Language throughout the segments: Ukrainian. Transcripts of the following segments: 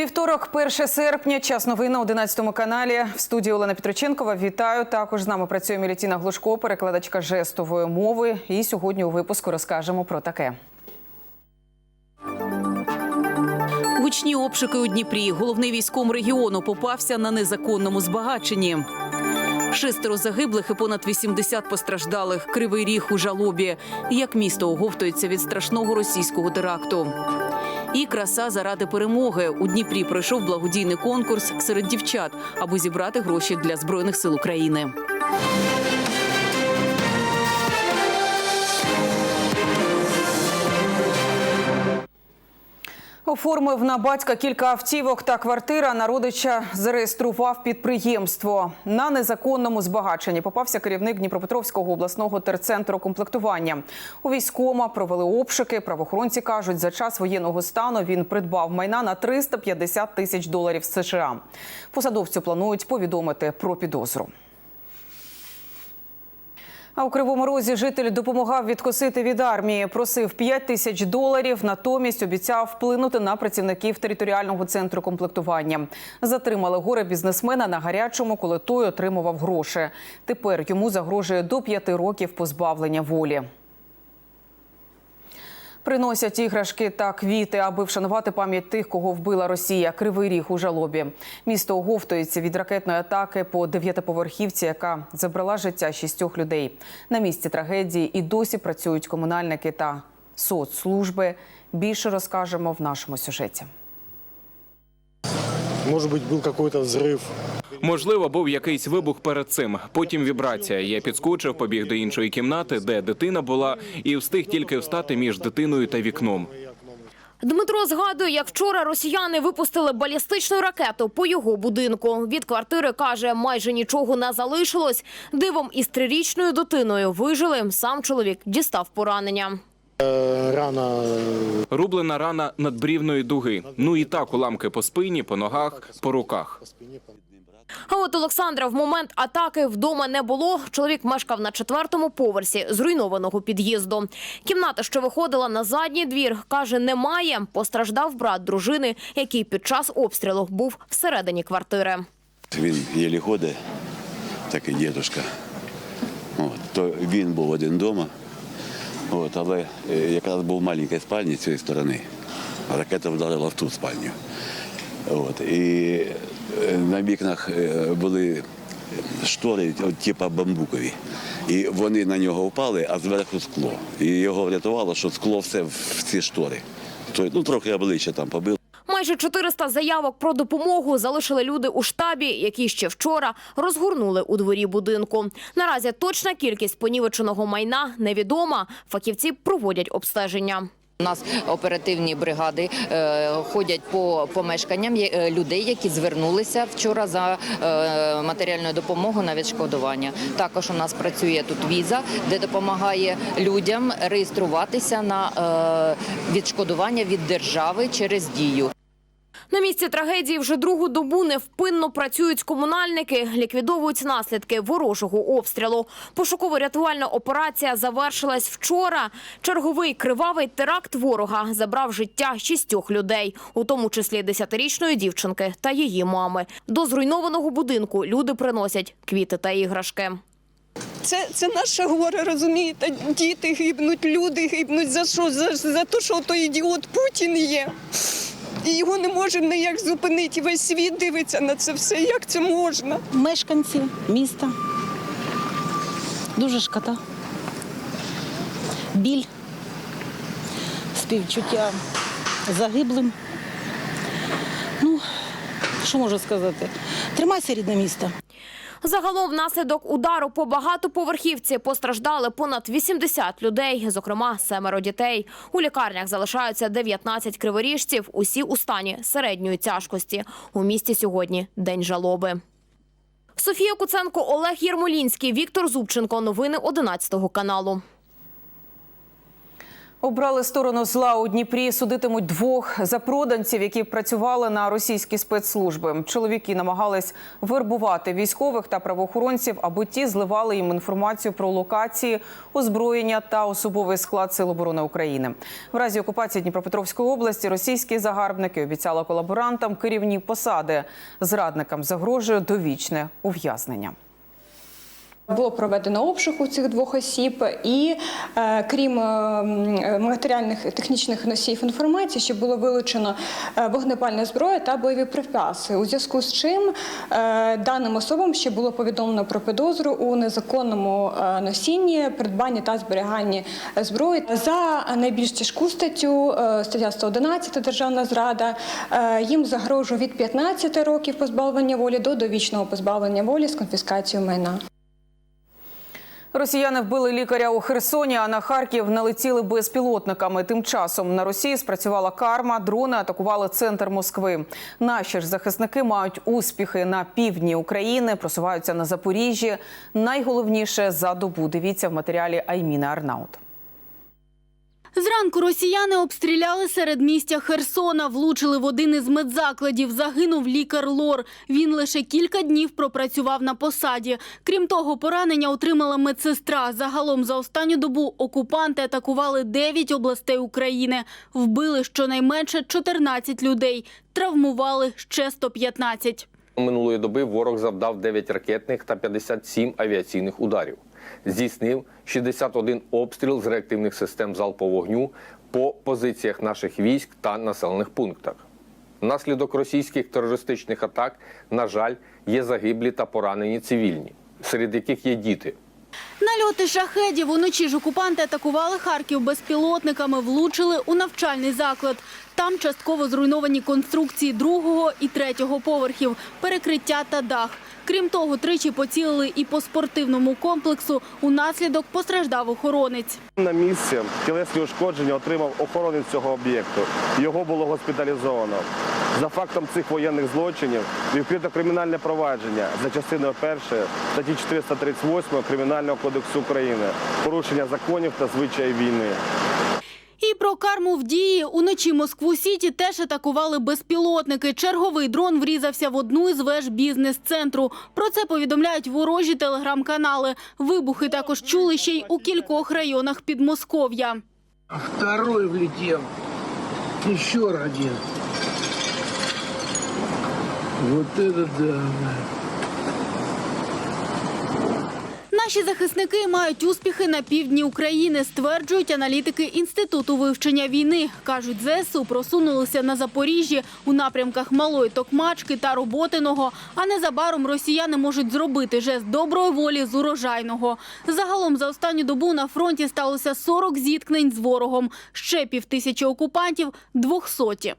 Вівторок, 1 серпня, час новин на 11 каналі. В студії Олена Петроченкова. Вітаю. Також з нами працює Мілітіна Глушко, перекладачка жестової мови. І сьогодні у випуску розкажемо про таке. Гучні обшуки у Дніпрі. Головний військом регіону попався на незаконному збагаченні. Шестеро загиблих і понад 80 постраждалих. Кривий ріг у жалобі. Як місто оговтується від страшного російського теракту. І краса заради перемоги. У Дніпрі пройшов благодійний конкурс серед дівчат, аби зібрати гроші для збройних сил України. Оформив на батька кілька автівок та квартира. На родича зареєстрував підприємство. На незаконному збагаченні попався керівник Дніпропетровського обласного терцентру комплектування. У військома провели обшуки. Правоохоронці кажуть, за час воєнного стану він придбав майна на 350 тисяч доларів США. Посадовцю планують повідомити про підозру. А у Кривому Розі житель допомагав відкосити від армії. Просив 5 тисяч доларів. Натомість обіцяв вплинути на працівників територіального центру комплектування. Затримали горе бізнесмена на гарячому, коли той отримував гроші. Тепер йому загрожує до 5 років позбавлення волі. Приносять іграшки та квіти, аби вшанувати пам'ять тих, кого вбила Росія. Кривий ріг у жалобі. Місто оговтується від ракетної атаки по дев'ятиповерхівці, яка забрала життя шістьох людей. На місці трагедії і досі працюють комунальники та соцслужби. Більше розкажемо в нашому сюжеті. Может быть, был какой-то взрыв. Можливо, був якийсь вибух перед цим. Потім вібрація. Я підскочив, побіг до іншої кімнати, де дитина була, і встиг тільки встати між дитиною та вікном. Дмитро згадує, як вчора росіяни випустили балістичну ракету по його будинку. Від квартири каже, майже нічого не залишилось. Дивом із трирічною дитиною вижили. Сам чоловік дістав поранення. Э, Рана Рублена рана надбрівної дуги. Ну і так уламки по спині, по ногах, по руках. А от Олександра в момент атаки вдома не було. Чоловік мешкав на четвертому поверсі зруйнованого під'їзду. Кімната, що виходила на задній двір, каже, немає. Постраждав брат дружини, який під час обстрілу був всередині квартири. Він єлі ходить, так і дідушка. От, то він був один вдома. Але е, якраз був маленькій спальні цієї сторони. Ракета вдарила в ту спальню. От, і е, на вікнах е, були штори, от, типа бамбукові. І вони на нього впали, а зверху скло. І його врятувало, що скло все в ці штори. То, ну, трохи обличчя там побило. Майже 400 заявок про допомогу залишили люди у штабі, які ще вчора розгорнули у дворі будинку. Наразі точна кількість понівеченого майна невідома. Фахівці проводять обстеження. У нас оперативні бригади е, ходять по помешканням е, людей, які звернулися вчора за е, матеріальною допомогою на відшкодування. Також у нас працює тут віза, де допомагає людям реєструватися на відшкодування від держави через дію. На місці трагедії вже другу добу невпинно працюють комунальники, ліквідовують наслідки ворожого обстрілу. Пошуково-рятувальна операція завершилась вчора. Черговий кривавий теракт ворога забрав життя шістьох людей, у тому числі десятирічної дівчинки та її мами. До зруйнованого будинку люди приносять квіти та іграшки. Це, це наше горе, розумієте? Діти гибнуть, люди гибнуть. За що? За, за те, що той ідіот Путін є. І його не може ніяк зупинити. Весь світ дивиться на це все. Як це можна? мешканці міста. Дуже шкода. Біль, співчуття загиблим. Ну, що можу сказати? Тримайся, рідне місто. Загалом внаслідок удару по багатоповерхівці постраждали понад 80 людей, зокрема семеро дітей. У лікарнях залишаються 19 криворіжців, усі у стані середньої тяжкості. У місті сьогодні день жалоби. Софія Куценко, Олег Єрмолінський, Віктор Зубченко. Новини 11 каналу. Обрали сторону зла у Дніпрі. Судитимуть двох запроданців, які працювали на російські спецслужби. Чоловіки намагались вербувати військових та правоохоронців, аби ті зливали їм інформацію про локації, озброєння та особовий склад Сил оборони України. В разі окупації Дніпропетровської області російські загарбники обіцяли колаборантам керівні посади. Зрадникам загрожує довічне ув'язнення. Було проведено обшук у цих двох осіб, і е, крім е, матеріальних технічних носіїв інформації, ще було вилучено е, вогнепальна зброя та бойові припаси. У зв'язку з чим е, даним особам ще було повідомлено про підозру у незаконному е, носінні, придбанні та зберіганні зброї за найбільш тяжку статтю, е, стаття 111 державна зрада. е, Їм загрожує від 15 років позбавлення волі до довічного позбавлення волі з конфіскацією майна. Росіяни вбили лікаря у Херсоні, а на Харків налетіли безпілотниками. Тим часом на Росії спрацювала карма. Дрони атакували центр Москви. Наші ж захисники мають успіхи на півдні України, просуваються на Запоріжжі. Найголовніше за добу. Дивіться в матеріалі Айміна Арнаут. Зранку росіяни обстріляли середмістя Херсона, влучили в один із медзакладів. Загинув лікар Лор. Він лише кілька днів пропрацював на посаді. Крім того, поранення отримала медсестра. Загалом за останню добу окупанти атакували 9 областей України. Вбили щонайменше 14 людей. Травмували ще 115. Минулої доби ворог завдав 9 ракетних та 57 авіаційних ударів. Здійснив 61 обстріл з реактивних систем залпового вогню по позиціях наших військ та населених пунктах. Внаслідок російських терористичних атак, на жаль, є загиблі та поранені цивільні, серед яких є діти. Нальоти шахедів уночі ж окупанти атакували Харків безпілотниками, влучили у навчальний заклад. Там частково зруйновані конструкції другого і третього поверхів, перекриття та дах. Крім того, тричі поцілили і по спортивному комплексу. Унаслідок постраждав охоронець. На місці тілесні ушкодження отримав охоронець цього об'єкту. Його було госпіталізовано. За фактом цих воєнних злочинів відкрито кримінальне провадження за частиною першої статті 438 Кримінального кодексу України порушення законів та звичаїв війни. І про карму в дії уночі Москву-Сіті теж атакували безпілотники. Черговий дрон врізався в одну із веж бізнес-центру. Про це повідомляють ворожі телеграм-канали. Вибухи також чули ще й у кількох районах Підмосков'я. Второй влетел. Еще один. Вот это да. Наші захисники мають успіхи на півдні України, стверджують аналітики Інституту вивчення війни. Кажуть, ЗСУ просунулися на Запоріжжі у напрямках Малої Токмачки та Роботиного, а незабаром росіяни можуть зробити жест доброї волі з урожайного. Загалом за останню добу на фронті сталося 40 зіткнень з ворогом, ще півтисячі окупантів – двохсоті.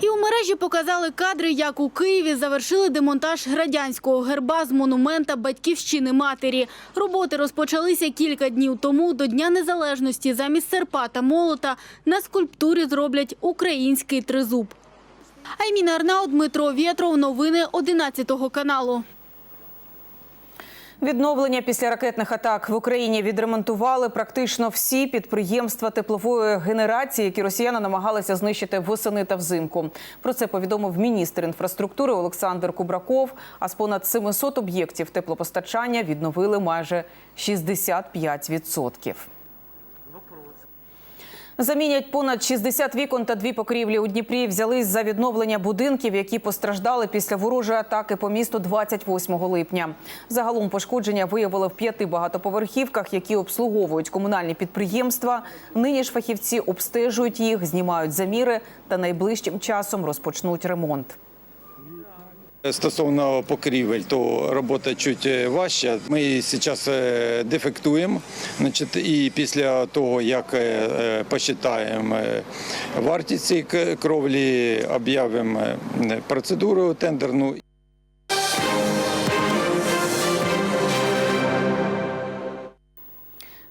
І у мережі показали кадри, як у Києві завершили демонтаж радянського герба з монумента батьківщини матері. Роботи розпочалися кілька днів тому. До Дня Незалежності замість серпа та молота на скульптурі зроблять український тризуб. Айміна Арнау, Дмитро Вєтров. Новини 11 каналу. Відновлення після ракетних атак в Україні відремонтували практично всі підприємства теплової генерації, які росіяни намагалися знищити восени та взимку. Про це повідомив міністр інфраструктури Олександр Кубраков. А з понад 700 об'єктів теплопостачання відновили майже 65%. Замінять понад 60 вікон та дві покрівлі у Дніпрі. Взялись за відновлення будинків, які постраждали після ворожої атаки по місту 28 липня. Загалом пошкодження виявили в п'яти багатоповерхівках, які обслуговують комунальні підприємства. Нині ж фахівці обстежують їх, знімають заміри та найближчим часом розпочнуть ремонт. Стосовно покрівель, то робота чуть е, важча. Ми зараз е, дефектуємо. І після того, як е, е, посчитаємо е, вартість цієї кровлі, об'явимо е, процедуру тендерну.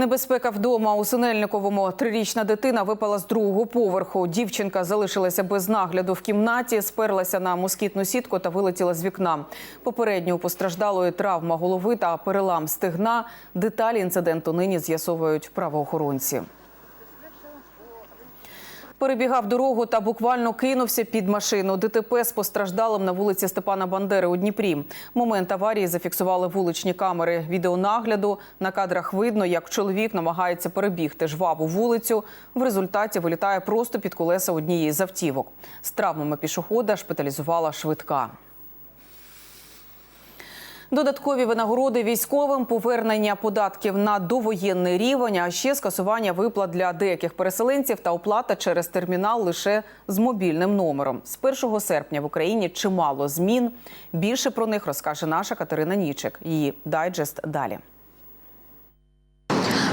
Небезпека вдома у Синельниковому. Трирічна дитина випала з другого поверху. Дівчинка залишилася без нагляду в кімнаті, сперлася на москітну сітку та вилетіла з вікна. Попередньо у постраждалої травма голови та перелам стегна. Деталі інциденту нині з'ясовують правоохоронці. Перебігав дорогу та буквально кинувся під машину. ДТП з постраждалим на вулиці Степана Бандери у Дніпрі. Момент аварії зафіксували вуличні камери відеонагляду. На кадрах видно, як чоловік намагається перебігти жваву вулицю. В результаті вилітає просто під колеса однієї з автівок. З травмами пішохода шпиталізувала швидка. Додаткові винагороди військовим, повернення податків на довоєнний рівень, а ще скасування виплат для деяких переселенців та оплата через термінал лише з мобільним номером. З 1 серпня в Україні чимало змін. Більше про них розкаже наша Катерина Нічик. Її дайджест далі.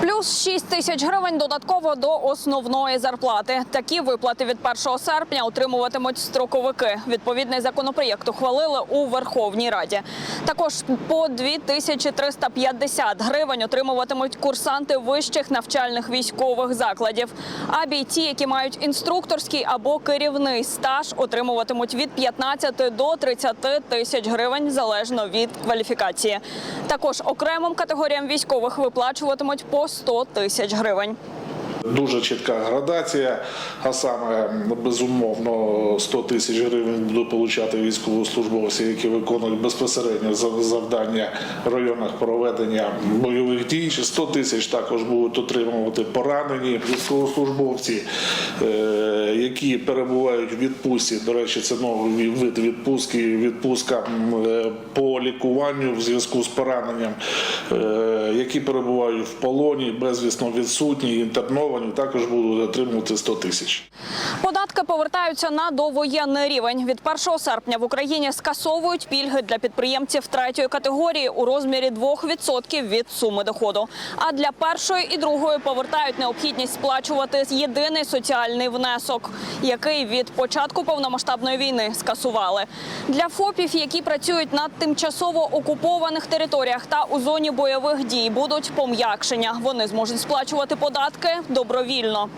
Плюс 6 тисяч гривень додатково до основної зарплати. Такі виплати від 1 серпня отримуватимуть строковики. Відповідний законопроєкт ухвалили у Верховній Раді. Також по 2350 гривень отримуватимуть курсанти вищих навчальних військових закладів. А бійці, які мають інструкторський або керівний стаж, отримуватимуть від 15 до 30 тисяч гривень залежно від кваліфікації. Також окремим категоріям військових виплачуватимуть по 100 тисяч гривень. Дуже чітка градація, а саме безумовно 100 тисяч гривень будуть отримати військовослужбовці, які виконують безпосередньо завдання в районах проведення бойових дій. 100 тисяч також будуть отримувати поранені військовослужбовці, е, які перебувають в відпустці. До речі, це новий вид відпустки. Відпустка е, по лікуванню в зв'язку з пораненням, е, які перебувають в полоні, безвісно відсутні, інтерновані, також будуть отримувати 100 тисяч. Податки повертаються на довоєнний рівень. Від 1 серпня в Україні скасовують пільги для підприємців третьої категорії у розмірі 2% від суми доходу. А для першої і другої повертають необхідність сплачувати єдиний соціальний внесок, який від початку повномасштабної війни скасували. Для ФОПів, які працюють на тимчасово окупованих територіях та у зоні бойових дій, будуть пом'якшення. Вони зможуть сплачувати податки добровільно.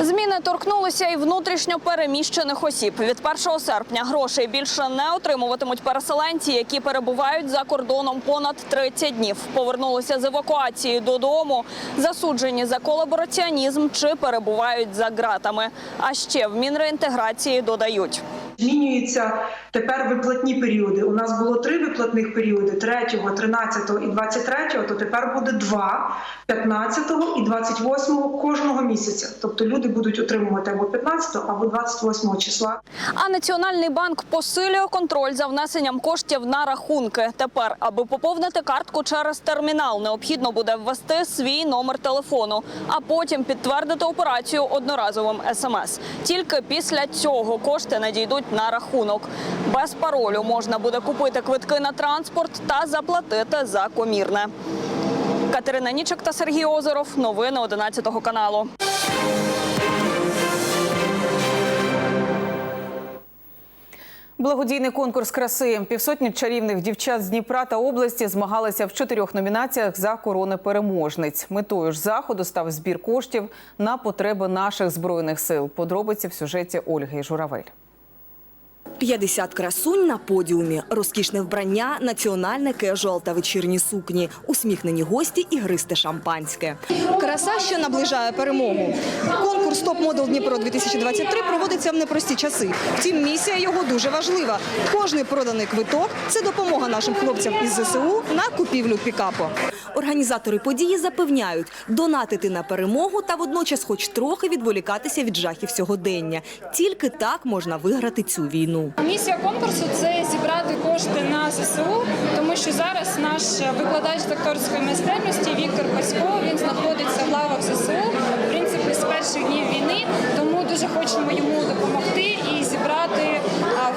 Зміни торкнулися і внутрішньо переміщених осіб. Від 1 серпня грошей більше не отримуватимуть переселенці, які перебувають за кордоном понад 30 днів. Повернулися з евакуації додому, засуджені за колабораціонізм чи перебувають за ґратами. А ще в мінреінтеграції додають. Змінюються тепер виплатні періоди. У нас було три виплатних періоди: 3, 13 і 23, то тепер буде два 15 і 28 кожного місяця. Тобто люди будуть отримувати або 15, або 28 числа. А Національний банк посилює контроль за внесенням коштів на рахунки. Тепер, аби поповнити картку через термінал, необхідно буде ввести свій номер телефону, а потім підтвердити операцію одноразовим смс. Тільки після цього кошти надійдуть на рахунок. Без паролю можна буде купити квитки на транспорт та заплатити за комірне. Катерина Нічик та Сергій Озеров. Новини 11 каналу. Благодійний конкурс краси. Півсотні чарівних дівчат з Дніпра та області змагалися в чотирьох номінаціях за корони переможниць. Метою ж заходу став збір коштів на потреби наших збройних сил. Подробиці в сюжеті Ольги Журавель. 50 красунь на подіумі, розкішне вбрання, національне кежуал та вечірні сукні, усміхнені гості і гристе шампанське. Краса, що наближає перемогу. Конкурс Топ Модел Дніпро 2023 проводиться в непрості часи. Втім, місія його дуже важлива. Кожний проданий квиток це допомога нашим хлопцям із ЗСУ на купівлю пікапу. Організатори події запевняють, донатити на перемогу та водночас хоч трохи відволікатися від жахів сьогодення. Тільки так можна виграти цю війну. Місія конкурсу це зібрати кошти на ЗСУ, тому що зараз наш викладач з акторської майстерності Віктор Пасько він знаходиться в лавах ЗСУ, в принципі, з перших днів війни. Тому дуже хочемо йому допомогти і зібрати а,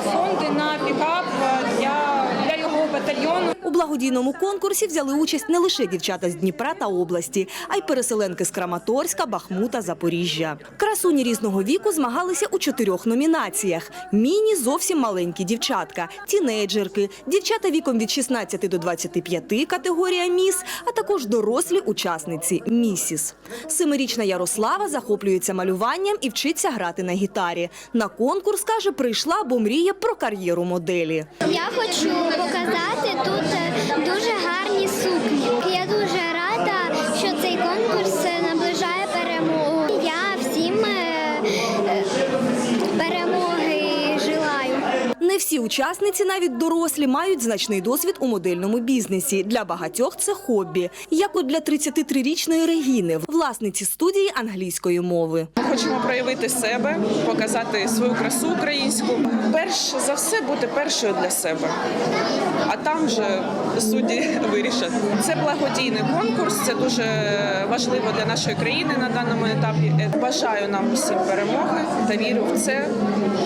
У благодійному конкурсі взяли участь не лише дівчата з Дніпра та області, а й переселенки з Краматорська, Бахмута, Запоріжжя. Красуні різного віку змагалися у чотирьох номінаціях: міні зовсім маленькі дівчатка, тінейджерки, дівчата віком від 16 до 25 категорія міс, а також дорослі учасниці місіс. Семирічна Ярослава захоплюється малюванням і вчиться грати на гітарі. На конкурс каже, прийшла, бо мріє про кар'єру моделі. Я хочу показати тут дуже гарні сукні. Я Її учасниці, навіть дорослі, мають значний досвід у модельному бізнесі. Для багатьох це хобі, як от для 33-річної Регіни, власниці студії англійської мови. Ми хочемо проявити себе, показати свою красу українську. Перш за все бути першою для себе, а там вже судді вирішать. Це благодійний конкурс, це дуже важливо для нашої країни на даному етапі. Бажаю нам усім перемоги та вірю в це.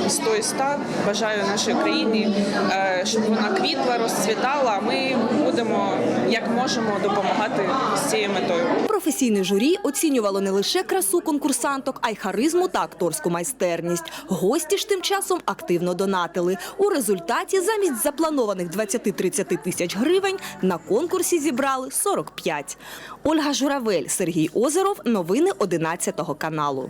Сто і ста. Бажаю нашій країні, е, щоб вона квітла, розцвітала. Ми будемо як можемо допомагати з цією метою. Професійне журі оцінювало не лише красу конкурсанток, а й харизму та акторську майстерність. Гості ж тим часом активно донатили. У результаті замість запланованих 20-30 тисяч гривень на конкурсі зібрали 45. Ольга Журавель, Сергій Озеров. Новини 11 каналу.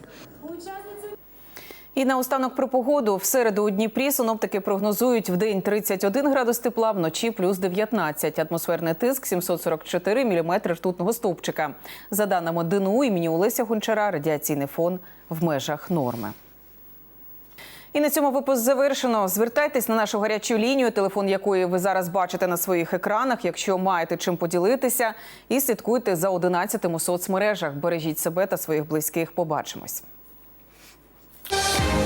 І наостанок про погоду. В середу у Дніпрі синоптики прогнозують в день 31 градус тепла, вночі плюс 19. Атмосферний тиск 744 міліметри ртутного стовпчика. За даними ДНУ імені Олеся Гончара, радіаційний фон в межах норми. І на цьому випуск завершено. Звертайтесь на нашу гарячу лінію, телефон якої ви зараз бачите на своїх екранах, якщо маєте чим поділитися, і слідкуйте за 11 у соцмережах. Бережіть себе та своїх близьких. Побачимось. you